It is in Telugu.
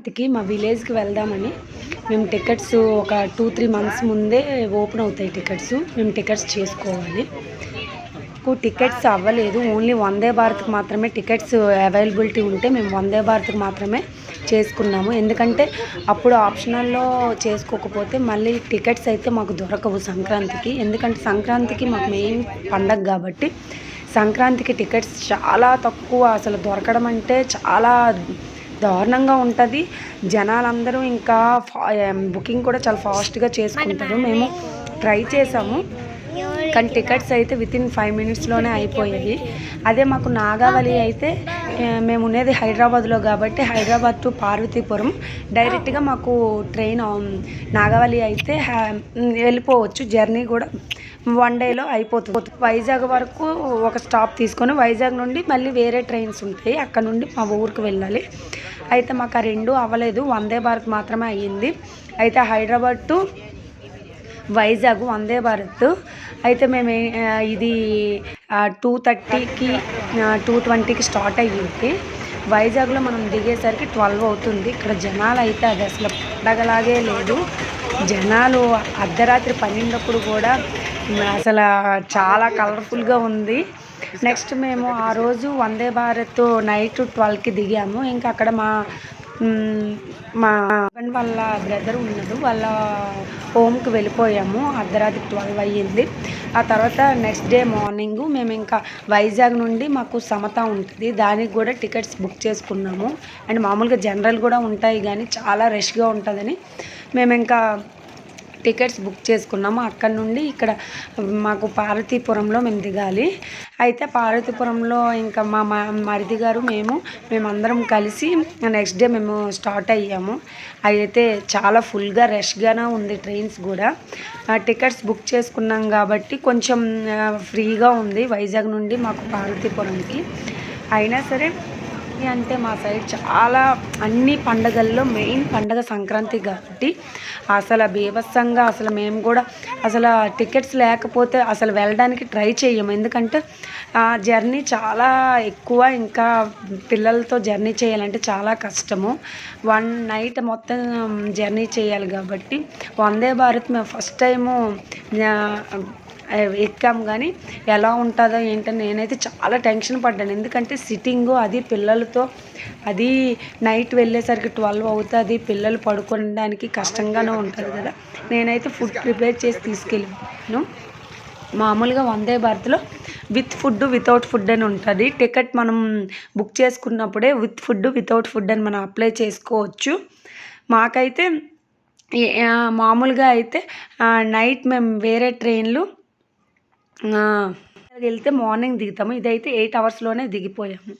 ఇంటికి మా విలేజ్కి వెళ్దామని. మేము టికెట్స్ ఒక టూ త్రీ మంత్స్ ముందే ఓపెన్ అవుతాయి టికెట్స్ మేము టికెట్స్ చేసుకోవాలి. మాకు టికెట్స్ అవ్వలేదు. ఓన్లీ వందే భారత్కి మాత్రమే టికెట్స్ అవైలబిలిటీ ఉంటే మేము వందే భారత్కి మాత్రమే చేసుకున్నాము. ఎందుకంటే అప్పుడు ఆప్షనల్లో చేసుకోకపోతే మళ్ళీ టికెట్స్ అయితే మాకు దొరకవు సంక్రాంతికి. ఎందుకంటే సంక్రాంతికి మాకు మెయిన్ పండగ కాబట్టి సంక్రాంతికి టికెట్స్ చాలా తక్కువ. అసలు దొరకడం అంటే చాలా దారుణంగా ఉంటుంది. జనాలందరూ ఇంకా బుకింగ్ కూడా చాలా ఫాస్ట్గా చేసుకుంటారు. మేము ట్రై చేసాము. కానీ టికెట్స్ అయితే విత్ ఇన్ ఫైవ్ మినిట్స్లోనే అయిపోయాయి అదే మాకు నాగావళి అయితే మేము ఉండేది హైదరాబాద్లో కాబట్టి హైదరాబాద్ టు పార్వతీపురం. డైరెక్ట్గా మాకు ట్రైన్ నాగావళి అయితే వెళ్ళిపోవచ్చు. జర్నీ కూడా వన్ డేలో అయిపోతుంది. వైజాగ్ వరకు ఒక స్టాప్ తీసుకొని వైజాగ్ నుండి మళ్ళీ వేరే ట్రైన్స్ ఉంటాయి. అక్కడ నుండి మా ఊరికి వెళ్ళాలి. అయితే మాకు ఆ రెండు అవ్వలేదు. వందే భారత్ మాత్రమే అయ్యింది. అయితే హైదరాబాద్ టు వైజాగ్ వందే భారత్. అయితే మేము ఇది టూ థర్టీకి టూ ట్వంటీకి స్టార్ట్ అయ్యింది. వైజాగ్లో మనం దిగేసరికి ట్వెల్వ్ అవుతుంది. ఇక్కడ జనాలు అయితే అది అసలు పండగలాగే లేదు. జనాలు అర్ధరాత్రి పన్నెండప్పుడు కూడా అసలు చాలా కలర్ఫుల్గా ఉంది. నెక్స్ట్ మేము ఆ రోజు వందే భారత్ నైట్ ట్వెల్వ్కి దిగాము. ఇంకా అక్కడ మా మా హస్బెండ్ వాళ్ళ బ్రదర్ ఉన్నాడు. వాళ్ళ హోమ్కి వెళ్ళిపోయాము. అర్ధరాత్రి ట్వెల్వ్ అయ్యింది. ఆ తర్వాత నెక్స్ట్ డే మార్నింగ్ మేము ఇంకా వైజాగ్ నుండి మాకు సమత ఉంటుంది. దానికి కూడా టికెట్స్ బుక్ చేసుకున్నాము. అండ్ మామూలుగా జనరల్ కూడా ఉంటాయి కానీ చాలా రష్గా ఉంటుందని. మేము ఇంకా టికెట్స్ బుక్ చేసుకున్నాము. అక్కడ నుండి ఇక్కడ మాకు పార్వతీపురంలో మేము దిగాలి. అయితే పార్వతీపురంలో ఇంకా మా మా మరిది గారు మేము మేమందరం కలిసి నెక్స్ట్ డే మేము స్టార్ట్ అయ్యాము. అయితే చాలా ఫుల్గా రష్గానే ఉంది ట్రైన్స్ కూడా. ఆ, టికెట్స్ బుక్ చేసుకున్నాం కాబట్టి కొంచెం ఫ్రీగా ఉంది వైజాగ్ నుండి మాకు పార్వతీపురంకి. అయినా సరే సంక్రాంతి అంటే మా సైడ్ చాలా అన్ని పండగల్లో మెయిన్ పండగ సంక్రాంతి కాబట్టి అసలు బీభత్సంగా అసలు మేము కూడా అసలు టికెట్స్ లేకపోతే అసలు వెళ్ళడానికి ట్రై చేయము ఎందుకంటే ఆ జర్నీ చాలా ఎక్కువ ఇంకా పిల్లలతో జర్నీ చేయాలంటే చాలా కష్టము. వన్ నైట్ మొత్తం జర్నీ చేయాలి కాబట్టి వందే భారత్ మేము ఫస్ట్ టైము ఎక్కాం కానీ ఎలా ఉంటుందో ఏంటని నేనైతే చాలా టెన్షన్ పడ్డాను. ఎందుకంటే సిట్టింగ్ అది పిల్లలతో అది నైట్ వెళ్ళేసరికి ట్వెల్వ్ అవుతుంది పిల్లలు పడుకోవడానికి కష్టంగానే ఉంటుంది కదా. నేనైతే ఫుడ్ ప్రిపేర్ చేసి తీసుకెళ్ళాను. మామూలుగా వందే భారత్లో విత్ ఫుడ్ వితౌట్ ఫుడ్ అని ఉంటుంది. టికెట్ మనం బుక్ చేసుకున్నప్పుడే విత్ ఫుడ్ వితౌట్ ఫుడ్ అని మనం అప్లై చేసుకోవచ్చు. మాకైతే మామూలుగా అయితే నైట్ మేము వేరే ట్రైన్లు వెళ్తే మార్నింగ్ దిగుతాము. ఇదైతే ఎయిట్ అవర్స్లోనే దిగిపోయాము.